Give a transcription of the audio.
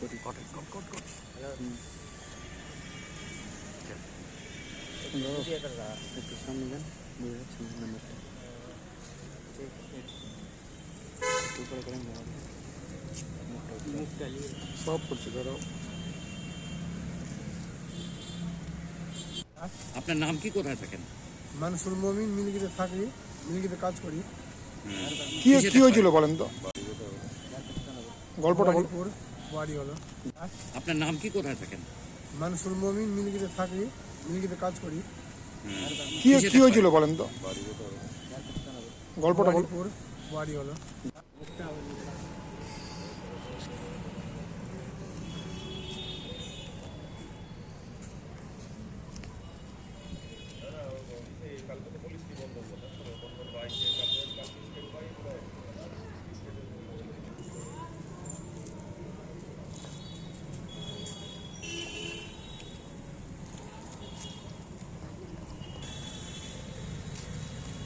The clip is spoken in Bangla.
কটে কট কট কট একটু সামনে যান বোঝা যাচ্ছে না নাম্বারটা। একটু উপরে করেন না সব করছে ধরো। আপনার নাম কি? কোথায় থাকেন? মানসুর মমিন মিলগিতে থাকি মিলগিতে কাজ করি। কি কি হয়েছিল বলেন তো? গল্পটা বল বাড়িপুর বাড়ি হলো। আপনার নাম কি কোথায় থাকেন? মানসুর মমিন মিলগিতে থাকি মিলগিতে কাজ করি। কি কি হয়েছিল বলেন তো? গল্পটা বাড়ি হলো।